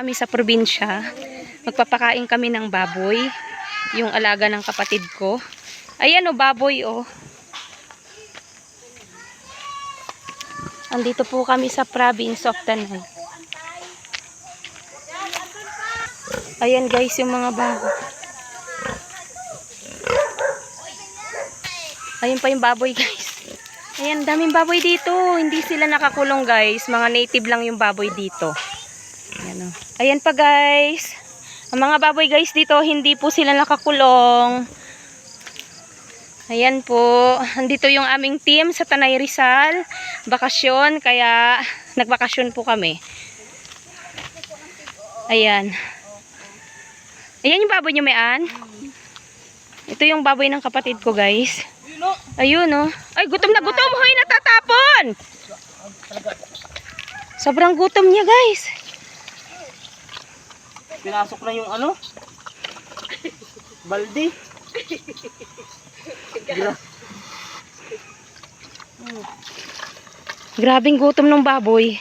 kami sa probinsya. Magpapakain kami ng baboy. Yung alaga ng kapatid ko. Ayan o, baboy o. Andito po kami sa province of Tanay. Ayan guys, yung mga baboy. Ayun pa yung baboy guys. Ayan, daming baboy dito. Hindi sila nakakulong guys. Mga native lang yung baboy dito. Ayan, o. Ayan pa guys. Ang mga baboy guys dito, hindi po sila nakakulong. Ayan po. Andito yung aming team sa Tanay Rizal. Bakasyon, kaya nagbakasyon po kami. Ayan. Ayan yung baboy nyo, Mayan. Ito yung baboy ng kapatid ko, guys. Ayun, oh. Ay, gutom na gutom. Hoy, natatapon. Sobrang gutom niya, guys. Pinasok na yung ano? Baldi. Grabing gutom ng baboy.